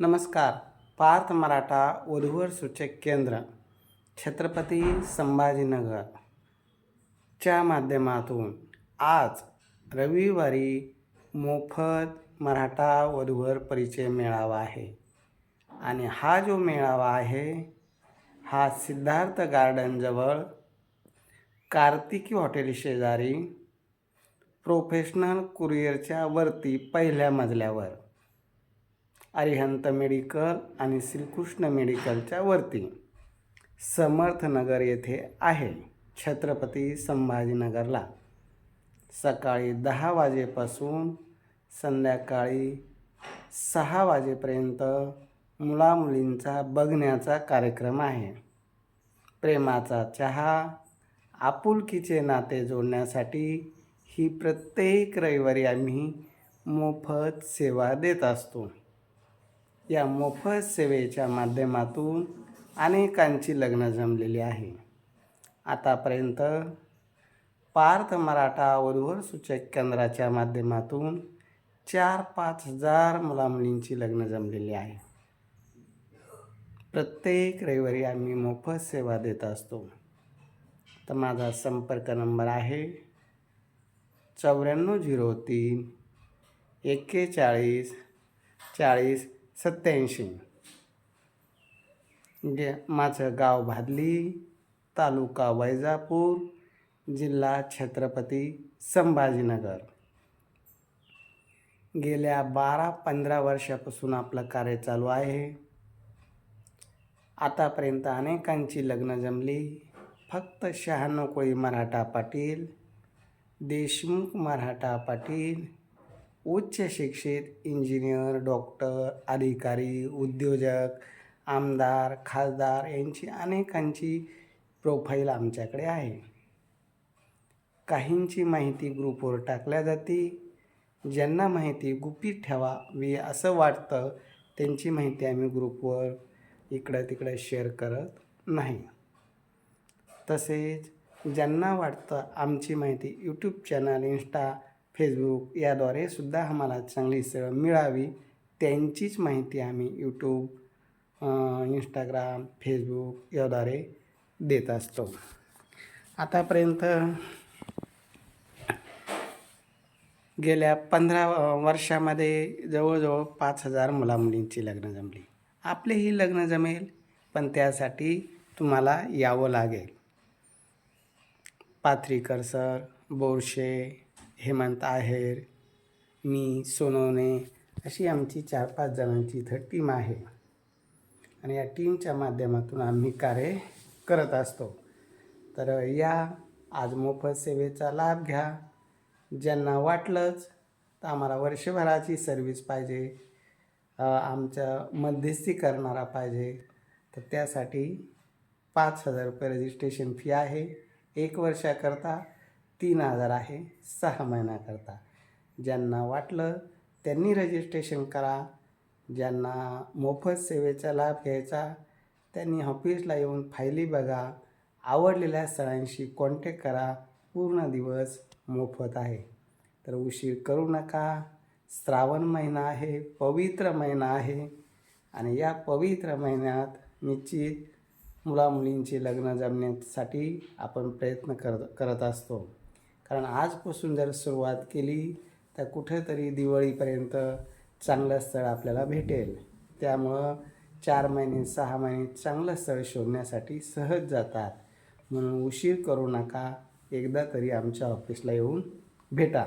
नमस्कार. पार्थ मराठा वधूवर सूचक केंद्र छत्रपती संभाजीनगर च्या माध्यमातून आज रविवारी मोफत मराठा वधूवर परिचय मेळावा आहे. आणि हा जो मेळावा आहे हा सिद्धार्थ गार्डनजवळ कार्तिकी हॉटेल शेजारी प्रोफेशनल कुरिअरच्या वरती पहिल्या मजल्यावर अरिहंत मेडिकल आणि श्रीकृष्ण मेडिकलच्या वरती. समर्थनगर येथे आहे. छत्रपती संभाजीनगरला. सकाळी दहा वाजेपासून संध्याकाळी सहा वाजेपर्यंत मुलामुलींचा बघण्याचा कार्यक्रम आहे. प्रेमाचा चहा आपुलकीचे नाते जोडण्यासाठी ही प्रत्येक रविवारी आम्ही मोफत सेवा देत असतो. या मोफत सेवेच्या माध्यमातून अनेकांची लग्न जमलेली आहे. आतापर्यंत पार्थ मराठा वधूवर सूचक केंद्राच्या माध्यमातून चार पाच हजार मुलामुलींची लग्न जमलेली आहे. प्रत्येक रविवारी आम्ही मोफत सेवा देत असतो. तर माझा संपर्क नंबर आहे चौऱ्याण्णव झिरो तीन एक्केचाळीस चाळीस सत्याऐंशी. जे माझं गाव भादली तालुका वैजापूर जिल्हा छत्रपती संभाजीनगर. गेल्या बारा पंधरा वर्षापासून आपलं कार्य चालू आहे. आतापर्यंत अनेकांची लग्न जमली. फक्त शहाण्णव कोळी मराठा पाटील देशमुख मराठा पाटील उच्च शिक्षित इंजिनियर डॉक्टर अधिकारी उद्योजक आमदार खासदार यांची अनेकांची प्रोफाईल आमच्याकडे आहे. काहींची माहिती ग्रुपवर टाकल्या जाते ज्यांना माहिती गुपित ठेवावी असं वाटतं त्यांची माहिती आम्ही ग्रुपवर इकडं तिकडं शेअर करत नाही. तसेच ज्यांना वाटतं आमची माहिती यूट्यूब चॅनल इन्स्टा फेसबुक याद्वारे सुद्धा आम्हाला चांगली सेवा मिळावी. त्यांचीच माहिती आम्ही यूट्यूब इंस्टाग्राम फेसबुक याद्वारे देत असतो. आतापर्यंत गेल्या पंधरा वर्षामध्ये जवळजवळ पाच हजार मुलामुलींची लग्न जमली. आपलेही लग्न जमेल पण त्यासाठी तुम्हाला यावं लागेल. पाथरीकर सर बोरशे हेमंत आहेर मी सोनवणे अशी आमची चार पाच जणांची इथं टीम आहे. आणि या टीमच्या माध्यमातून आम्ही कार्य करत असतो. तर या आज मोफत सेवेचा लाभ घ्या. ज्यांना वाटलंच तर आम्हाला वर्षभराची सर्विस पाहिजे. आमच्या मध्यस्थी करणारा पाहिजे. तर त्यासाठी पाच हजार रुपये रजिस्ट्रेशन फी आहे. एक वर्षाकरता तीन हजार आहे सहा महिन्याकरता. ज्यांना वाटलं त्यांनी रजिस्ट्रेशन करा. ज्यांना मोफत सेवेचा लाभ घ्यायचा त्यांनी ऑफिसला येऊन फायली बघा. आवडलेल्या स्थळांशी कॉन्टॅक्ट करा. पूर्ण दिवस मोफत आहे. तर उशीर करू नका. श्रावण महिना आहे पवित्र महिना आहे. आणि या पवित्र महिन्यात निश्चित मुलामुलींची लग्न जमण्यासाठी आपण प्रयत्न करत करत असतो. कारण आजपासून जर सुरुवात केली तर कुठेतरी दिवाळीपर्यंत चांगलं स्थळ आपल्याला भेटेल. त्यामुळं चार महिने सहा महिने चांगलं स्थळ शोधण्यासाठी सहज जातात. म्हणून उशीर करू नका. एकदा तरी आमच्या ऑफिसला येऊन भेटा.